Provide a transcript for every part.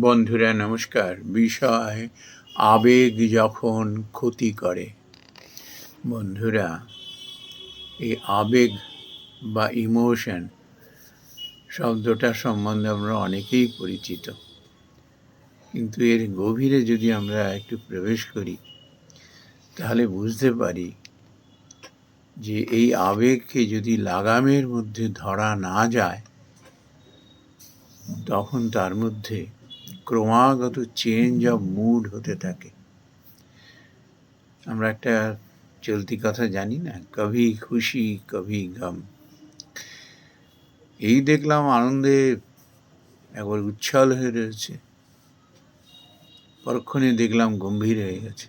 বন্ধুরা, নমস্কার। বিষয়, আবেগ যখন ক্ষতি করে, বন্ধুরা, এই আবেগ বা ইমোশন শব্দটা সম্বন্ধে আমরা অনেকেই পরিচিত। কিন্তু এর গভীরে যদি আমরা একটু প্রবেশ করি, তাহলে বুঝতে পারি যে এই আবেগকে যদি লাগামের মধ্যে ধরা না যায়, তখন তার মধ্যে ক্রমাগত চেঞ্জ অফ মুড হতে থাকে। আমরা একটা চলতি কথা জানি না, কভি খুশি, কভি গম। এই দেখলাম আনন্দে একবার উচ্ছল হয়ে রয়েছে। পরক্ষণে দেখলাম গম্ভীর হয়ে গেছে।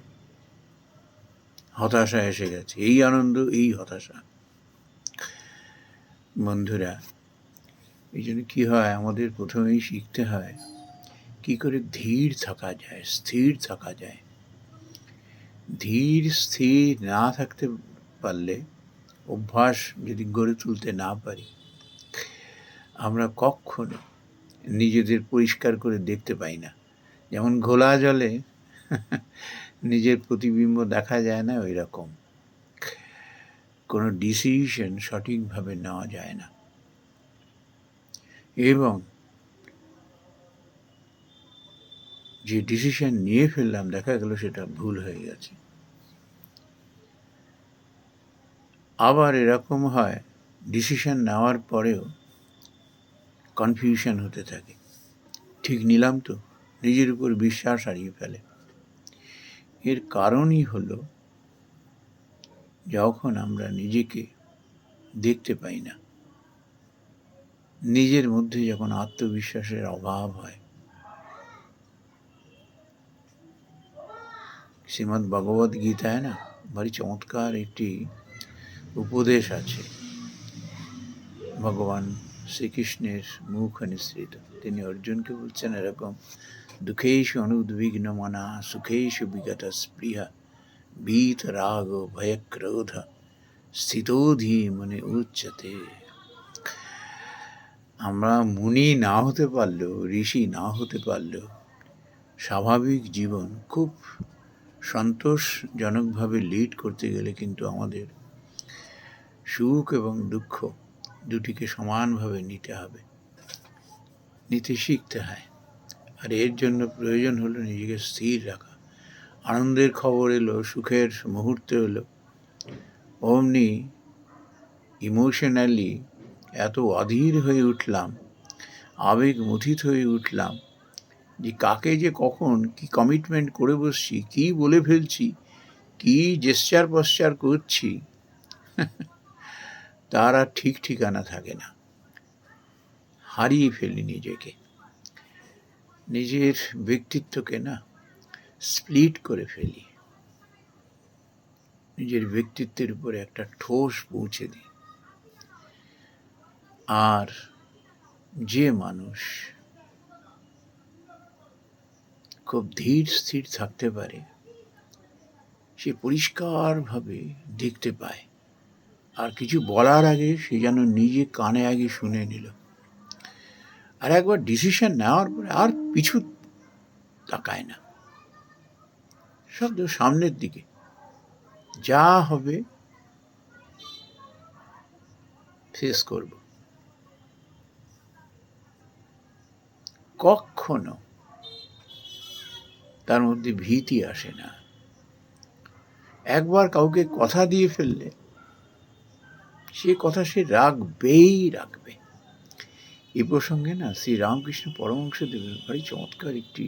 হতাশা এসে গেছে। এই আনন্দ, এই হতাশা। বন্ধুরা, এই জন্য কী হয়? আমাদের প্রথমেই শিখতে হয় কি করে ধীর থাকা যায়, স্থির থাকা যায়। ধীর, স্থির না থাকতে পারলে অভ্যাস যদি গড়ে তুলতে না পারি, আমরা কখনো নিজেদের পরিষ্কার করে দেখতে পাই না। যেমন ঘোলা জলে নিজের প্রতিবিম্ব দেখা যায় না ওই রকম কোনো ডিসিশন সঠিকভাবে নেওয়া যায় না। এবং যে ডিসিশন নিয়ে ফেললাম, দেখা গেল সেটা ভুল হয়ে গেছে। আবার এরকম হয় ডিসিশন নেওয়ার পরেও কনফিউশন হতে থাকে। ঠিক নিলাম তো, নিজের উপর বিশ্বাস হারিয়ে ফেলে। এর কারণই হলো, যখন আমরা নিজেকে দেখতে পাই না, নিজের মধ্যে যখন আত্মবিশ্বাসের অভাব হয় শ্রীমদ্ ভগবত গীতায় না ভারী চমৎকার একটি উপদেশ আছে। ভগবান শ্রীকৃষ্ণের মুখ নিঃসৃত। তিনি অর্জুনকে বলছেন এরকম দুঃখেশু অনুদ্বিগ্ন মনা সুখেশু বিগত স্পৃহা, ভীত রাগ ভয়ক্রোধ স্থিতোধি মনে উচ্চতে। আমরা মুনি না হতে পারলেও, ঋষি না হতে পারলেও, স্বাভাবিক জীবন খুব সন্তোষজনকভাবে লিড করতে গেলে কিন্তু আমাদের সুখ এবং দুঃখ দুটিকে সমানভাবে নিতে হবে। নিতে শিখতে হয়। আর এর জন্য প্রয়োজন হলো নিজেকে স্থির রাখা। আনন্দের খবর এলো, সুখের মুহূর্ত এলো। অমনি ইমোশনালি এত অধীর হয়ে উঠলাম, আবেগ মথিত হয়ে উঠলাম যে কাকে যে কখন কি কমিটমেন্ট করে বসছি, কি বলে ফেলছি, কি জেস্চার পশ্চার করছি, তার আর ঠিক ঠিকানা থাকে না। হারিয়ে ফেলি নিজেকে। নিজের ব্যক্তিত্বকে না স্প্লিট করে ফেলি। নিজের ব্যক্তিত্বের উপরে একটা ঠোস পৌঁছে দিই। আর যে মানুষ খুব ধীর স্থির থাকতে পারে। সে পরিষ্কারভাবে দেখতে পায়। আর কিছু বলার আগে সে যেন নিজে কানে আগে শুনে নিল। আর একবার ডিসিশন নেওয়ার পরে আর পিছু তাকায় না। সব সামনের দিকে। যা হবে ফেস করব। কখনো তার মধ্যে ভীতি আসে না। একবার কাউকে কথা দিয়ে ফেললে, সে কথা সে রাখবেই রাখবে। এ প্রসঙ্গে না শ্রী রামকৃষ্ণ পরমংশ দেবের ভারী চমৎকার একটি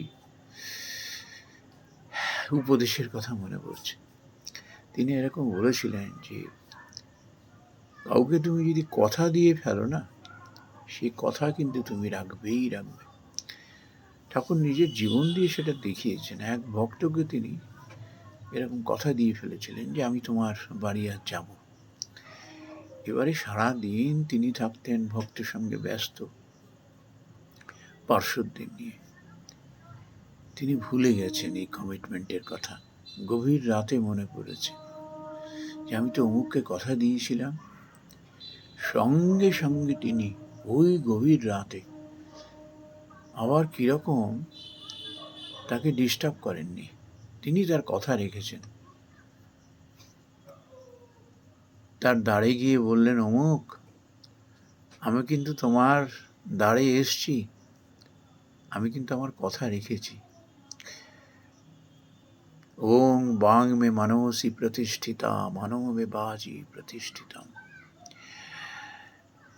উপদেশের কথা মনে পড়ছে। তিনি এরকম বলেছিলেন যে, কাউকে তুমি যদি কথা দিয়ে ফেলো না, সে কথা কিন্তু তুমি রাখবেই রাখবে। ঠাকুর নিজের জীবন দিয়ে সেটা দেখিয়েছেন। এক ভক্তকে তিনি এরকম কথা দিয়ে ফেলেছিলেন যে, আমি তোমার বাড়ি আর যাব এবারে সারা দিন তিনি থাকতেন ভক্তের সঙ্গে ব্যস্ত পার্শ্বদের নিয়ে। তিনি ভুলে গেছেন এই কমিটমেন্টের কথা। গভীর রাতে মনে পড়েছে যে, আমি তো অমুককে কথা দিয়েছিলাম। সঙ্গে সঙ্গে তিনি ওই গভীর রাতে আবার কীরকম তাকে ডিস্টার্ব করেননি। তিনি তার কথা রেখেছেন। তার দাঁড়ে গিয়ে বললেন, অমুক, আমি কিন্তু তোমার দাঁড়ে এসছি। আমি কিন্তু আমার কথা রেখেছি। ওং বাং মে মানসী প্রতিষ্ঠিতা, মানব মে বাজি প্রতিষ্ঠিতম।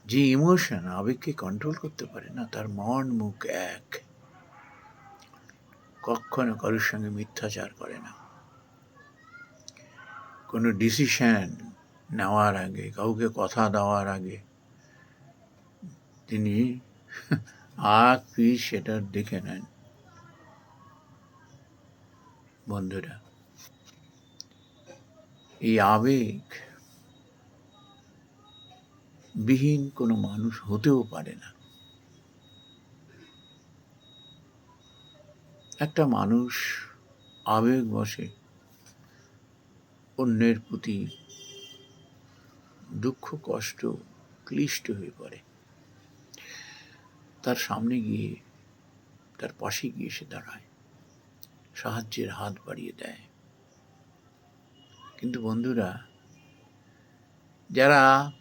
যে ইমোশন আবেগকে কন্ট্রোল করতে পারে না, তার মন মুখ এক। কখনো কারোর সঙ্গে মিথ্যাচার করে না। কোনো ডিসিশন নেওয়ার আগে, কাউকে কথা দেওয়ার আগে, তিনি আগ পিস সেটা দেখে নেন। বন্ধুরা, এই আবেগ বিহীন কোনো মানুষ হতেও পারে না। একটা মানুষ আবেগ বসে অন্যের প্রতি দুঃখ, কষ্ট, ক্লিষ্ট হয়ে পড়ে। তার সামনে গিয়ে, তার পাশে গিয়ে সে দাঁড়ায়। সাহায্যের হাত বাড়িয়ে দেয়। কিন্তু বন্ধুরা, যারা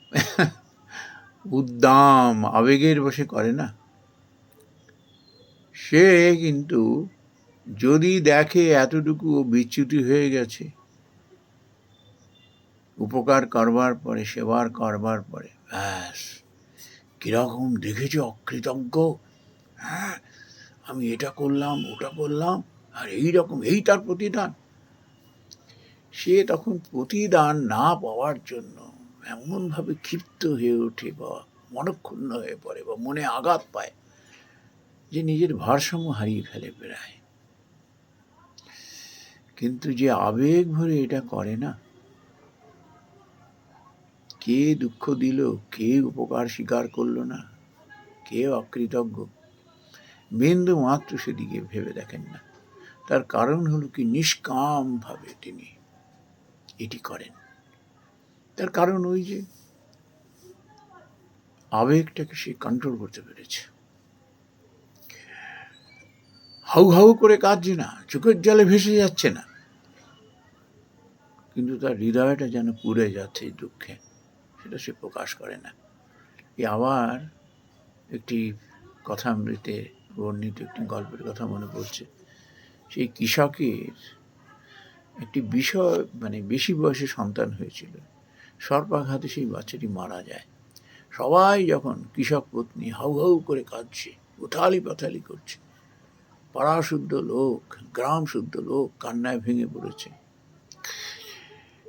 উদ্দাম, আবেগের বসে করে না। সে কিন্তু যদি দেখে এতটুকু বিচ্যুতি হয়ে গেছে, উপকার করবার পরে, সেবার করবার পরে, ব্যাস। কীরকম দেখেছ, অকৃতজ্ঞ? হ্যাঁ আমি এটা করলাম, ওটা করলাম, আর এই রকম, এই তার প্রতিদান। সে তখন প্রতিদান না পাওয়ার জন্য এমনভাবে ক্ষিপ্ত হয়ে ওঠে বা মনক্ষুণ্ণ হয়ে পড়ে বা মনে আঘাত পায় যে নিজের ভারসাম্য হারিয়ে ফেলে বেড়ায় কিন্তু যে আবেগ ভরে এটা করে না, কে দুঃখ দিল, কে উপকার স্বীকার করল না, কে অকৃতজ্ঞ, বিন্দু মাত্র সেদিকে ভেবে দেখেন না। তার কারণ হলো কি নিষ্কামভাবে তিনি এটি করেন। তার কারণ ওই যে আবেগটাকে সে কন্ট্রোল করতে পেরেছে। হাউ হাউ করে কাঁদছে না, চোখের জলে ভেসে যাচ্ছে না। কিন্তু তার হৃদয়টা যেন পুড়ে যাচ্ছে দুঃখে, সেটা সে প্রকাশ করে না। এ আবার একটি কথামৃতে বর্ণিত একটি গল্পের কথা মনে পড়ছে। সেই কৃষকের একটি বিষয় মানে বেশি বয়সে সন্তান হয়েছিল। সর্পাঘাতে সেই বাচ্চাটি মারা যায়। সবাই যখন কৃষক পত্নী হাউ হাউ করে কাঁদছে, উথালি পাথালি করছে। পাড়া শুদ্ধ লোক গ্রাম শুদ্ধ লোক কান্নায় ভেঙে পড়েছে।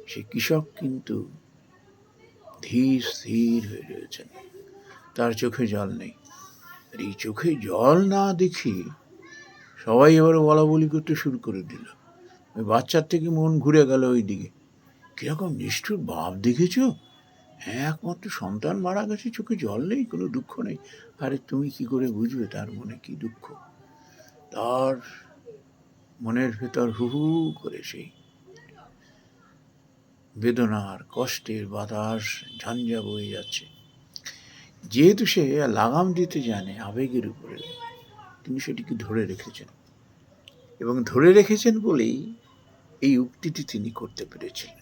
সে কৃষক কিন্তু ধীর স্থির হয়ে রয়েছেন। তার চোখে জল নেই। এই চোখে জল না দেখে সবাই এবার বলা বলি করতে শুরু করে দিল। ওই বাচ্চার থেকে মন ঘুরে গেল ওই দিকে কীরকম নিষ্ঠুর বাপ দেখেছ? হ্যাঁ একমাত্র সন্তান মারা গেছে, চোখে জল নেই, কোনো দুঃখ নেই। আরে তুমি কি করে বুঝবে তার মনে কি দুঃখ? তার মনের ভেতর হু হু করে সেই বেদনার, কষ্টের বাতাস ঝঞ্ঝা বয়ে যাচ্ছে। যেহেতু সে লাগাম দিতে জানে, আবেগের উপরে, তিনি সেটিকে ধরে রেখেছেন। এবং ধরে রেখেছেন বলেই এই উক্তিটি তিনি করতে পেরেছিলেন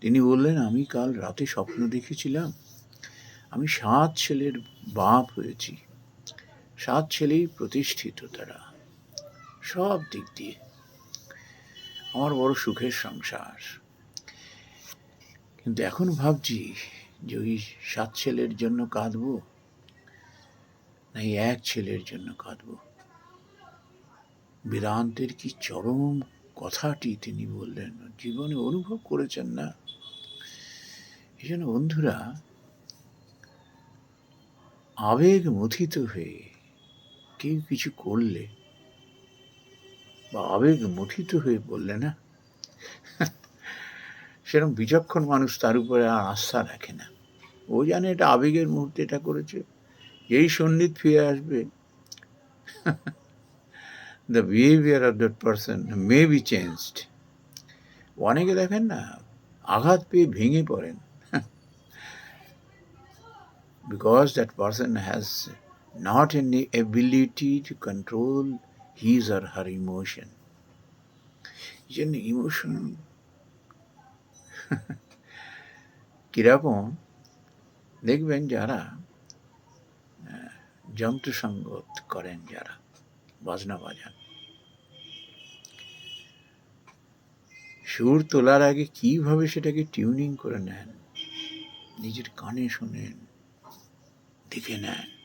তিনি বললেন, আমি কাল রাতে স্বপ্ন দেখেছিলাম। আমি সাত ছেলের বাপ হয়েছি। সাত ছেলেই প্রতিষ্ঠিত তারা। সব দিক দিয়ে। আমার বড় সুখের সংসার। কিন্তু এখন ভাবছি যে ওই সাত ছেলের জন্য কাঁদবো না এক ছেলের জন্য কাঁদবো? বেদান্তের কি চরম কথাটি তিনি বললেন। জীবনে অনুভব করেছেন না। এই জন্য বন্ধুরা, আবেগ মথিত হয়ে কেউ কিছু করলে বা আবেগ মথিত হয়ে বললে না, সেরকম বিচক্ষণ মানুষ তার উপরে আর আস্থা রাখে না। ও জানে এটা আবেগের মুহূর্তে এটা করেছে যেই সন্ন্যিত ফিরে আসবে। The behaviour of that person may be changed অনেকে দেখেন না, আঘাত পেয়ে ভেঙে পড়েন। Because that person has not any ability to control his or her emotion. জন্য ইমোশন কীরকম দেখবেন যারা আহ, যন্ত্র সঙ্গত করেন যারা বাজনা বাজান সুর তোলার আগে কীভাবে সেটাকে টিউনিং করে নেন নিজের কানে শোনেন দেখে নেন।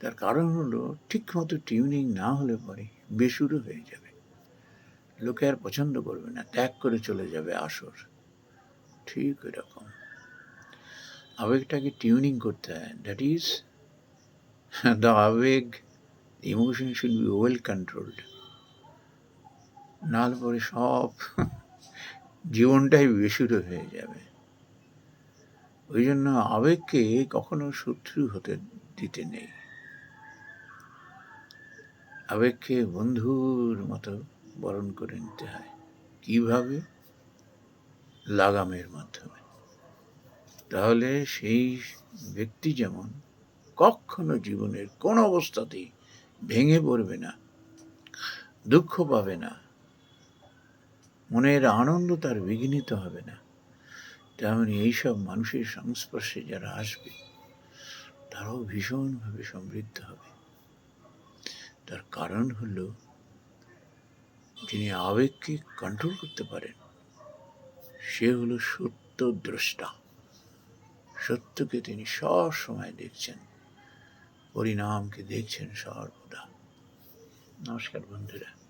তার কারণ হলো ঠিক মতো টিউনিং না হলে পরে বেসুরো হয়ে যাবে। লোকে আর পছন্দ করবে না, ত্যাগ করে চলে যাবে আসর। ঠিক এরকম। আবেগটাকে টিউনিং করতে হয় দ্যাট ইজ দ্য আবেগ emotion should be well controlled নাহলে পরে সব জীবনটাই বেসুরো হয়ে যাবে। ওই জন্য আবেগকে কখনো শত্রু হতে দিতে নেই। আবেগকে বন্ধুর মতো বরণ করে নিতে হয়। কীভাবে? লাগামের মাধ্যমে। তাহলে সেই ব্যক্তি যেমন কখনো জীবনের কোন অবস্থাতেই ভেঙে পড়বে না, দুঃখ পাবে না, মনের আনন্দ তার বিঘ্নিত হবে না তেমনি এইসব মানুষের সংস্পর্শে যারা আসবে, তারাও ভীষণভাবে সমৃদ্ধ হবে। তার কারণ হল, যিনি আবেগকে কন্ট্রোল করতে পারেন, সে হলো সত্য দ্রষ্টা। সত্যকে তিনি সব সময় দেখছেন, পরিণামকে দেখছেন সর্বদা। নমস্কার বন্ধুরা।